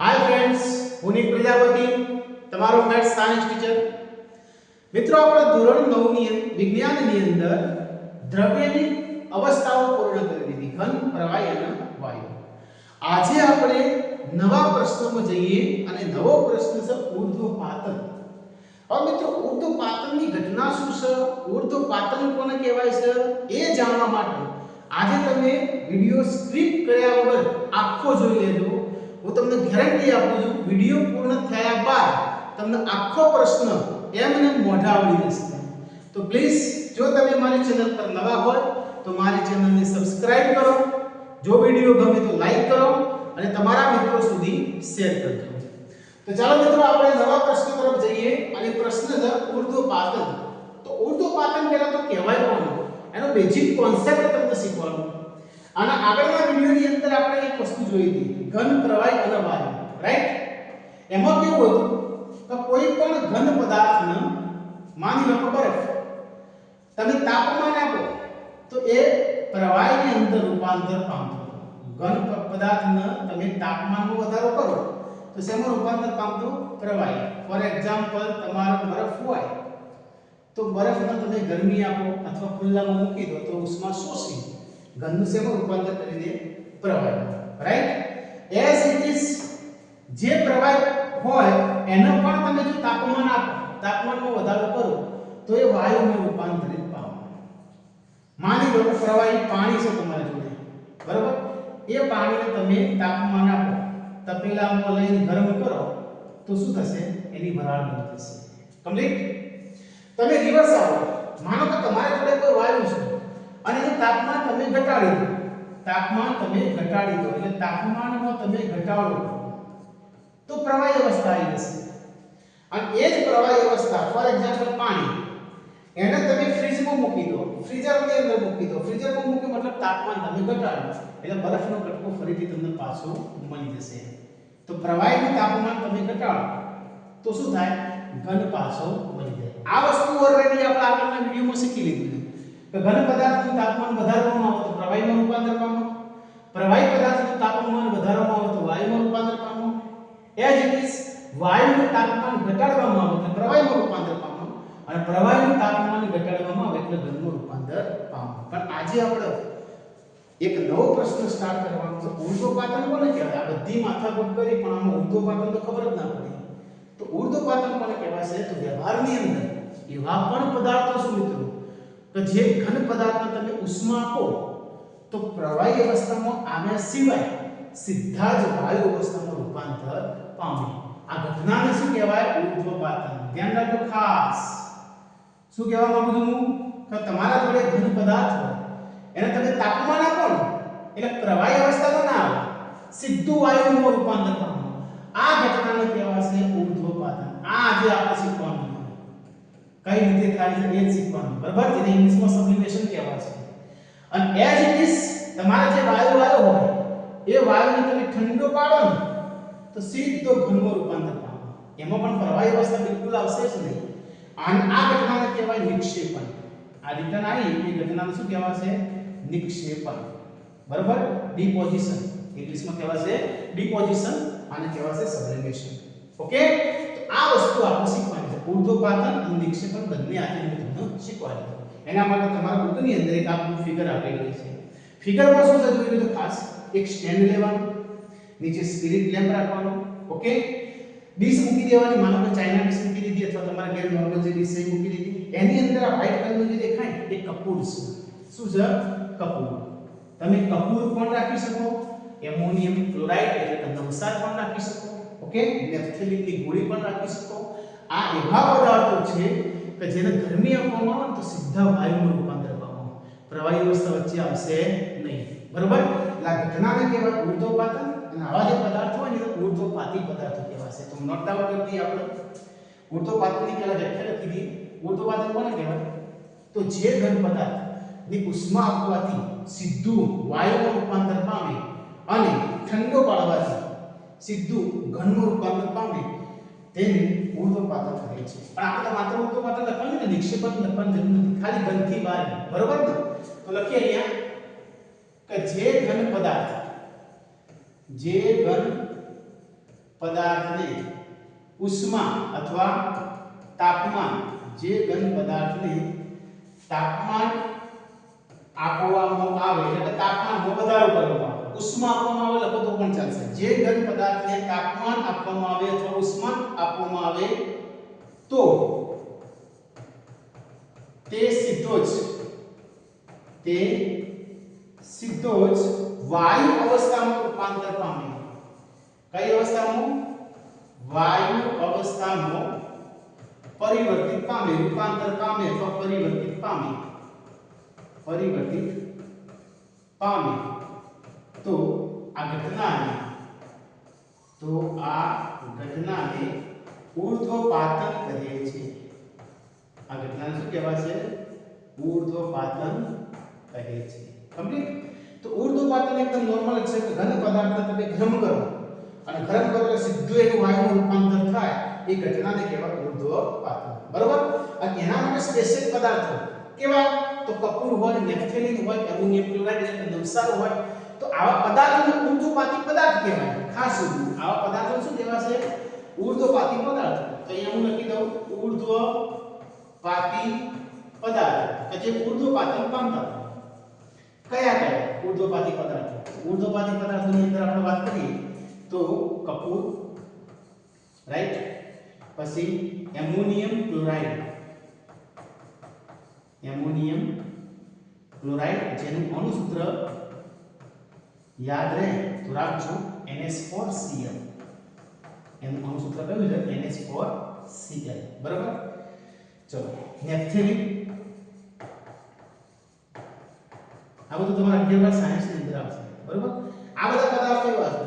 હાય friends હું Nick Prajapati, તમારો maths science teacher મિત્રો, આપણે ધોરણ 9 ની વિજ્ઞાનની અંદર દ્રવ્યની અવસ્થાઓ પૂર્ણ કરી દીધી, ઘન, પ્રવાહી અને વાયુ. આજે આપણે નવા પ્રશ્નમાં જઈએ અને નવો પ્રશ્ન છે ઉર્ધ્વપાતન. હવે મિત્રો, ઉર્ધ્વપાતનની ઘટના શું છે? ઉર્ધ્વપાતન કોને કહેવાય છે? એ જાણવા માટે આજે તમે વિડિયો સ્ક્રિપ કર્યા વગર આખો જોઈ લેજો. હું તમને ગેરંટી આપું છું, વીડિયો પૂર્ણ થયા બાદ તમને આખો પ્રશ્ન એમ એમને મોઢા આવડી જશે. તો પ્લીઝ જો તમે મારી ચેનલ પર નવા હોય, તો મારી ચેનલને સબસ્ક્રાઇબ કરો. જો વીડિયો ગમે તો લાઈક કરો અને તમારા મિત્રો સુધી શેર કરજો તો ચાલો મિત્રો, આપણે નવા પ્રશ્ન તરફ જઈએ. અને પ્રશ્ન છે ઉર્ધ્વપાતન તો ઉર્ધ્વપાતન પહેલા તો કહેવાય કોણ? એનો બેઝિક કોન્સેપ્ટ તમને શીખવાનું અને આગળના વિડિયોની અંદર આપણે એક વસ્તુ જોઈ હતી. ઘન પ્રવાહી અને વાયુ રાઈટ એમાં કેવું હતું કે કોઈ પણ ઘન પદાર્થને માની લો બરફ તમે તાપમાન આપો, તો એ પ્રવાહીની અંદર રૂપાંતર પામતો ઘન પદાર્થને તમે તાપમાનમાં વધારો કરો, તો શેમાં રૂપાંતર પામતો પ્રવાહી. ફોર એક્ઝામ્પલ તમારો બરફ હોય, તો બરફને તમે ગરમી આપો અથવા ખુલ્લામાં મૂકી દો, તો ઉષ્મા શોષી ઘનનું રૂપાંતર કરી દે પ્રવાહી. રાઈટ એઝ ઇટ ઇઝ જે પ્રવાહી હોય, એનો પણ તમે જો તાપમાન આપો, તાપમાનમાં વધારો કરો, તો એ વાયુમાં રૂપાંતરિત પામે. માની લો પ્રવાહી પાણી છે તમારી જોડે. બરાબર? એ પાણીને તમે તાપમાન આપો, તપેલામાં લઈને ગરમ કરો, તો શું થશે? એની વરાળ બની થશે. કમ્પ્લીટ તમે રિવર્સ આવો. માનો કે તમારા જોડે કોઈ વાયુ છે. અને એ તાપમાન તમે ઘટાડી દો. તાપમાન તમે ઘટાડી દો. એટલે તાપમાનમાં તમે ઘટાડો. તો પ્રવાહી અવસ્થા આવી જશે. અને એ જ પ્રવાહી અવસ્થા, ફોર એક્ઝામ્પલ પાણી. એને તમે ફ્રીજમાં મૂકી દો. ફ્રીઝરની અંદર મૂકી દો. ફ્રીઝરમાં મૂકી મતલબ તાપમાન તમે ઘટાડો એટલે બરફનો કટકો ફરીથી તમને પાછો મળી જશે. તો પ્રવાહીનું તાપમાન તમે ઘટાડો. તો શું થાય? ઘન પાછો મળી જાય. આ વસ્તુ ઓલરેડી આપણે આગળના વિડીયોમાં શીખી લીધું કે ઘન પદાર્થનું તાપમાન વધારવામાં આવે તો પ્રવાહીમાં રૂપાંતર પામે પ્રવાહી પદાર્થનું તાપમાન વધારવામાં આવે તો વાયુમાં રૂપાંતર પામો એજ ઇટ ઇઝ, વાયુનું તાપમાન ઘટાડવામાં આવે તો પ્રવાહીમાં રૂપાંતર પામે અને પ્રવાહીનું તાપમાન ઘટાડવામાં આવે એટલે ઘનનું રૂપાંતર પામે પણ આજે આપણે એક નવો પ્રશ્ન સ્ટાર્ટ કરવાનો છે. ઉર્ધ્વપાતન કોને કહેવાય? આ બધી માથાકૂટ કરી, પણ આમાં ઉર્ધ્વપાતન તો ખબર જ ના પડી. તો ઉર્ધ્વપાતન કોને કહેવાય છે તો વ્યવહારની અંદર એવા પણ પદાર્થો શું મિત્રો કે જે ઘન પદાર્થને તમે ઉષ્મા આપો, તો પ્રવાહી અવસ્થામાં આવ્યા સિવાય સીધા જ વાયુ અવસ્થામાં રૂપાંતર પામે. આ ઘટનાને શું કહેવાય? ઉર્ધ્વપાતન. ધ્યાન રાખજો ખાસ. શું કહેવા માંગુ છું હું? કે તમારા જોડે ઘન પદાર્થ હોય, એને તમે તાપમાન આપો ને, એટલે પ્રવાહી અવસ્થામાં ના આવે. સીધું વાયુમાં રૂપાંતર પામે. આ ઘટનાને કહેવાશે ઉર્ધ્વપાતન. આ આજે આપણે શીખવાનું. કઈ રીતે થાય છે એ શીખવાનું. બરાબર? જેને ઇંગ્લિશમાં સબ્લિમેશન કહેવાય છે. અને એઝ ઇટ ઇઝ તમારા જે વાયુ આવ્યો હોય, એ વાયુને તમે ઠંડો પાડો ને, તો સીધો ઘનમાં રૂપાંતર પામે. એમાં પણ પ્રવાહી અવસ્થા બિલકુલ આવશે જ નહીં. અને આ ઘટનાને કહેવાય નિક્ષેપણ આ રિટર્ન આવી એ ઘટનાને શું કહેવાશે નિક્ષેપણ. બરાબર? ડિપોઝિશન ઇંગ્લિશમાં કહેવાશે ડિપોઝિશન આને કહેવાશે સબલિમેશન ઓકે તો આ વસ્તુ આપણે શીખવાની. છે ઉર્ધ્વપાતન અને નિક્ષેપણ બંને આજે હું તમને શીખવાની છું એના માટે તમારા બુકની અંદર એક આપણું ફિગર આપેલી છે ફિગરમાં શું છે જોઈ લીધું ખાસ એક સ્ટેન્ડ લેવાનું નીચે સ્પિરિટ લેમ્પ રાખવાનો ઓકે ડીશ મૂકી દેવાની માનો કે ચાઇના ડીશ મૂકી દીધી અથવા તમારા ઘેર નોર્મલ જે ડીશ છે એ મૂકી દીધી એની અંદર આ વ્હાઈટ કલરનું જે દેખાય ને એ કપૂર છે શું છે કપૂર તમે કપૂર પણ રાખી શકો એમોનિયમ ક્લોરાઇડ એટલે કે નવસાર પણ રાખી શકો ઓકે નેપ્થેલિનની ગોળી પણ રાખી શકો આ એવા પદાર્થો છે કે જેને ગરમી આપવામાં આવે તો સીધા વાયુમાં રૂપાંતર પામવામાં પ્રવાહી અવસ્થા વચ્ચે આવશે નહીં. બરોબર? એટલે આ ઘટનાને કહેવાય ઉર્ધ્વપાતન અને આવા જે પદાર્થો હોય ને ઉર્ધ્વપાતી પદાર્થો કહેવાશે. તો નોટ ડાઉન કરી દઈએ આપણે ઉર્ધ્વપાતનની પહેલા વ્યાખ્યા લખી દઈએ. ઉર્ધ્વપાતન કોને કહેવાય? તો જે ઘન પદાર્થની ઉષ્મા આપવાથી સીધું વાયુમાં રૂપાંતર પામે અને ઠંડો પાડવાથી સીધું ઘનનું રૂપાંતર પામે. તેને ઉર્ધ્વપાતન કહે છે. પણ આપણે માત્ર પાત્ર લખવાનું ને નિક્ષેપણ લખવાની જરૂર નથી. ખાલી ઘનથી બહાર બરોબર ને? તો લખીએ અહીંયા કે જે ઘન પદાર્થ, જે ઘન પદાર્થને ઉષ્મા અથવા તાપમાન, જે ઘન પદાર્થને તાપમાન આપવામાં આવે, એટલે તાપમાનમાં વધારો કરવામાં ઉષ્મા આપવામાં આવે, લખો તો પણ ચાલશે. જે ઘન પદાર્થને તાપમાન આપવામાં આવે અથવા ઉષ્મા આપવામાં આવે, તો તે સીધો જ, તે સીધો જ વાયુ અવસ્થામાં રૂપાંતર પામે. કઈ અવસ્થામાં? વાયુ અવસ્થામાં પરિવર્તિત પામે, રૂપાંતર પામે અથવા પરિવર્તિત પામે. પરિવર્તિત પામે. તો આ ઘટનાને તો આ ઘટનાને ઉર્ધ્વપાતન કહે છે આ ઘટનાને શું છે ઉર્ધ્વપાતન કહે છે કમ્પ્લીટ તો ઉર્ધ્વપાતન એકદમ નોર્મલ છે કે ઘન પદાર્થને તમે ગરમ કરો અને ગરમ કરો એટલે સીધું એનું વાયુમાં રૂપાંતર થાય, એ ઘટનાને કહેવાય ઉર્ધ્વપાતન બરોબર? અને એના માટે સ્પેશિયલ પદાર્થો કેવા? તો કપૂર હોય નેફથેલિન હોય, એમોનિયમ ક્લોરાઇડ એટલે નવસાર હોય તો આવા પદાર્થોને ઉર્ધ્વપાતી પદાર્થ કહેવાય. ખાસ સુધી આવા પદાર્થો શું કહેવાશે ઉર્ધ્વપાતી પદાર્થ. તો અહીંયા હું લખી દઉં ઉર્ધ્વપાતી પદાર્થ. કે જે ઉર્ધ્વપાતન પામતા હોય. કયા કયા? ઉર્ધ્વપાતી પદાર્થો. ઉર્ધ્વપાતી પદાર્થોની અંદર આપણે વાત કરીએ તો કપૂર, રાઈટ? પછી એમોનિયમ ક્લોરાઇડ. એમોનિયમ ક્લોરાઇડ જેનું અણુસૂત્ર યાદ રહે તો રાખજો NH4Cl એનું અણુસૂત્ર કયું છે NH4Cl બરાબર ચલો નેપ્થેલિન આ બધું તમારા અગિયાર સાયન્સની અંદર આવશે બરોબર આ બધા પદાર્થો એવા છે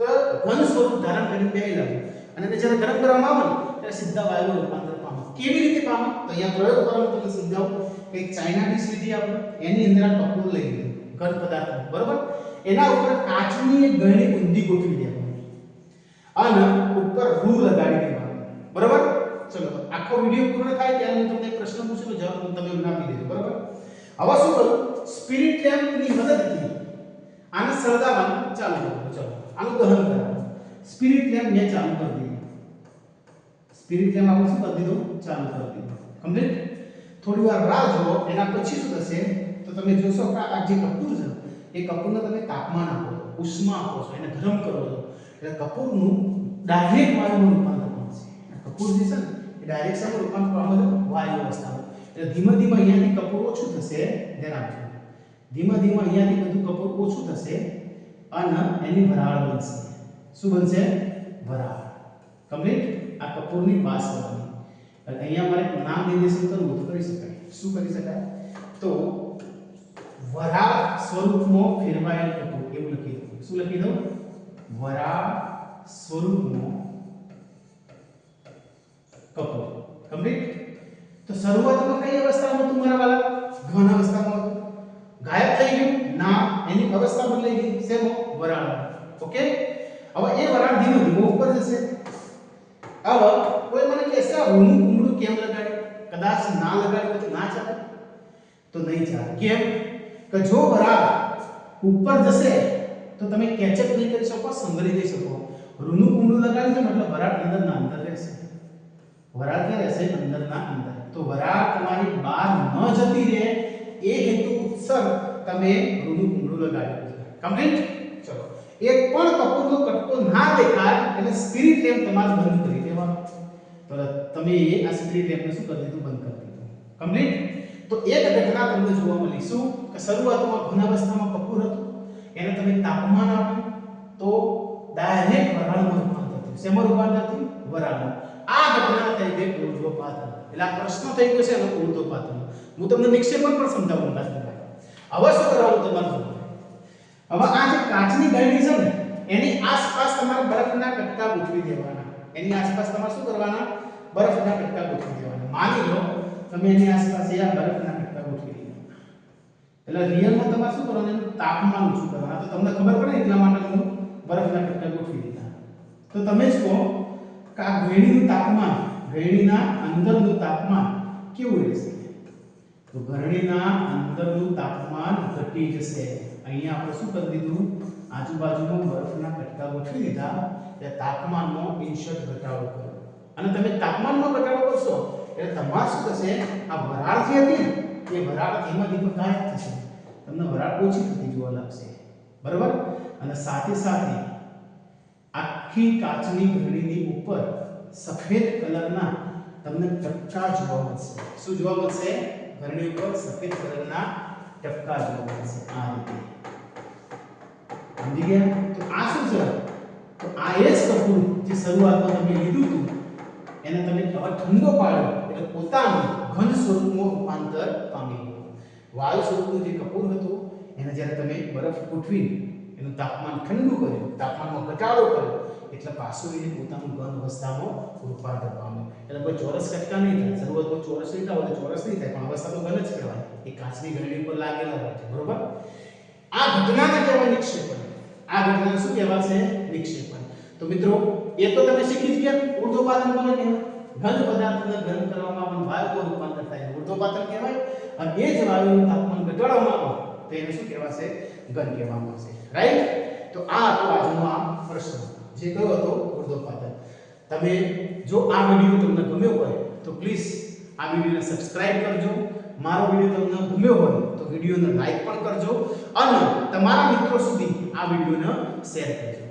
કે ઘન સ્વરૂપ ધારણ કરીને બેહેલા છે અને એને જ્યારે ગરમ કરવામાં આવે ને ત્યારે સીધા વાયુનું રૂપાંતર પામે કેવી રીતે પામે તો અહીંયા પ્રયોગ કરવાનો તમને સમજાવું કે એક ચાઇના ડીશ લીધી આપણે એની અંદર આ કપૂર લઈ લીધું ઘન પદાર્થ, બરોબર? એના ઉપર કાચની એક ગળણી ઊંધી ગોઠવી દેવાની અને ઉપર રૂ લગાડી દેવાનું બરોબર? ચલો આખો વિડિયો પૂર્ણ થાય ત્યારે હું તમને પ્રશ્ન પૂછું જવાબ હું તમે મને આપી દેજો બરોબર? હવે શું કરું? સ્પિરિટ લેમ્પની મદદથી આને સળગાવવાનું ચાલુ કરો. ચલો, આનું દહન કરાવું. સ્પિરિટ લેમ્પ મેં ચાલુ કરી દીધું. સ્પિરિટ લેમ્પ આપણે શું કરી દીધું? ચાલુ કરી દીધું. કમ્પ્લીટ થોડી વાર રાહ જુઓ, એના પછી શું થશે? તો તમે જોશો કે આ જે કપૂર છે, એ કપૂરને તમે તાપમાન આપો છો, ઉષ્મા આપો છો, એને ગરમ કરો છો. એટલે કપૂરનું ડાયરેક્ટ વાયુમાં રૂપાંતર પામશે કપૂર જે છે ને, એ ડાયરેક્ટ શામાં રૂપાંતર? પામે છે વાયુ અવસ્થામાં એટલે ધીમે ધીમે અહીંયાથી કપૂર ઓછું થશે, ધ્યાન આપજો. ધીમે ધીમે અહીંયાથી બધું કપૂર ઓછું થશે અને એની વરાળ બનશે. શું બનશે? વરાળ. કમ્પ્લીટ? આ કપૂરની પાસ કરવાની અને અહીંયા મારે નામ નિર્દેશન કરવું તો કરી શકાય. શું કરી શકાય? તો વરાળ સ્વરૂપમાં ફેરવાયેલ કપૂર એવું લખી દઉં શું લખી દઉં વરાળ સ્વરૂપમાં કપૂર કમ્પ્લીટ તો શરૂઆતમાં કઈ અવસ્થામાં હતું મારા વાલા ઘન અવસ્થામાં હતું ગાયબ થઈ ગયું. ના, એની અવસ્થા બદલાઈ ગઈ. શેમાં? વરાળ ઓકે હવે એ વરાળ ધીમે ધીમે ઉપર જશે. હવે કોઈ મને કહેશે, આ ઊનું કુમડું કેમ લગાડે કદાચ ના લગાડ્યું તો ના ચાલે. તો નહીં ચાલે. કેમ? કે જો વરાળ ઉપર જશે, તો તમે કેચઅપ નહીં કરી શકો સંગ્રહી નહીં શકો. રૂનું કુમડું લગાડી છે મતલબ વરાળ અંદરના અંદર રહેશે. વરાળ ક્યાં રહેશે? અંદરના અંદર. તો વરાળ તમારી બહાર ન જતી રહે. એ હેતુ ઉત્સર તમે રૂનું કુંડળું લગાડ્યું છે કમ્પ્લીટ ચલો. એક પણ કપૂરનો કટકો ના દેખાય, એટલે સ્પિરિટ લેમ્પ તમારે બંધ કરી દેવાનો. તો તમે એ આ સ્પિરિટ લેમ્પને શું કરી દીધું? બંધ કરી દીધું. કમ્પ્લીટ તો એક ઘટના તમને જોવા મળી શું કે શરૂઆતમાં ઘન અવસ્થામાં કપૂર હતું. એને તમે તાપમાન આપ્યું તો ડાયરેક્ટ વરાળમાં રૂપાંતર થયું. શેમાં રૂપાંતર થયું? વરાળમાં. આ ઘટના થઈ ગઈ ઉર્ધ્વપાતન એટલે આ પ્રશ્ન થઈ ગયો છે એનો ઉર્ધ્વપાતન હું તમને નિક્ષેપણ પણ સમજાવું કાશ્મીર હવે શું કરવાનું તમારે હવે આ જે કાચની ગાડી છે ને, એની આસપાસ તમારે બરફના કટકા ગોઠવી દેવાના. એની આસપાસ તમારે શું કરવાના? બરફના કટકા ગોઠવી દેવાના. માની લો, તમે એની આસપાસ આ બરફના એટલે રિયલમાં તમારે શું કરવાનું એનું તાપમાન ઓછું કરવાનું તો તમને ખબર પડે એટલા માટે હું બરફના કટકા ગોઠવી દીધા. તો તમે જ કહો કે આ ગળણીનું તાપમાન ગળણીના અંદરનું તાપમાન કેવું રહેશે? તો ઘરણીના અંદરનું તાપમાન ઘટી જશે. અહીંયા આપણે શું કરી દીધું? આજુબાજુમાં બરફના કટકા ગોઠવી દીધા. એટલે તાપમાનનો ઇન્શર્ટ ઘટાડો કર્યો અને તમે તાપમાનમાં ઘટાડો કરશો, એટલે તમારે શું થશે? આ વરાળ જે હતી ને એ વરાળ ધીમે ધીમે ગાયબ થશે તમને વરાળ ઓછી થતી જોવા લાગશે. બરાબર? અને સાથે સાથે આખી કાચની ઘડીની ઉપર સફેદ કલરના તમને ટપકા જોવા મળશે. શું જોવા મળશે? ઘરણી ઉપર સફેદ કલરના ટપકા જોવા મળશે આ રીતે. સમજી ગયા? તો આ શું છે? તો આ એ જ કપૂર જે શરૂઆતમાં તમે લીધું હતું, એને તમે ઠંડો પાડ્યો. એટલે પોતાનું ઘન સ્વરૂપમાં રૂપાંતર પામી ગયું વાયુ સ્વરૂપનું જે કપૂર હતું એને જ્યારે તમે બરફ ગોઠવીને એનું તાપમાન ઠંડુ કર્યું, તાપમાનમાં ઘટાડો કર્યો, એટલે પાછું એને પોતાનું ઘન અવસ્થામાં રૂપાંતર પામ્યું. એટલે કોઈ ચોરસ કટકા નહીં થાય. શરૂઆતમાં ચોરસ થાય એટલે ચોરસ નહીં થાય, પણ અવસ્થા તો ઘન જ કહેવાય. એ કાચની ગરણી ઉપર લાગેલા હોય છે, બરોબર? આ ઘટનાને કહેવાય નિક્ષેપણ આ ઘટનાને શું કહેવાશે? નિક્ષેપણ તો મિત્રો, એ તો તમે શીખી જ ગયા ઉર્ધ્વપાતન કોને કહેવાય? ઘન પદાર્થને ગરમ કરવામાં પણ વાયુમાં રૂપાંતર થાય ઉર્ધ્વપાતન કહેવાય અને એ જ વાયુનું તાપમાન ઘટાડવામાં આવે. તો એને શું કહેવાશે? ઘન કહેવામાં આવશે. રાઈટ તો આ હતો આજનો આ પ્રશ્ન જે કયો હતો? ઉર્ધ્વપાતન તમે જો આ વીડિયો તમને ગમ્યો હોય, તો પ્લીઝ આ વિડીયોને સબસ્ક્રાઇબ કરજો. મારો વીડિયો તમને ગમ્યો હોય, તો વિડિયોને લાઈક પણ કરજો અને તમારા મિત્રો સુધી આ વિડિયોને શેર કરજો.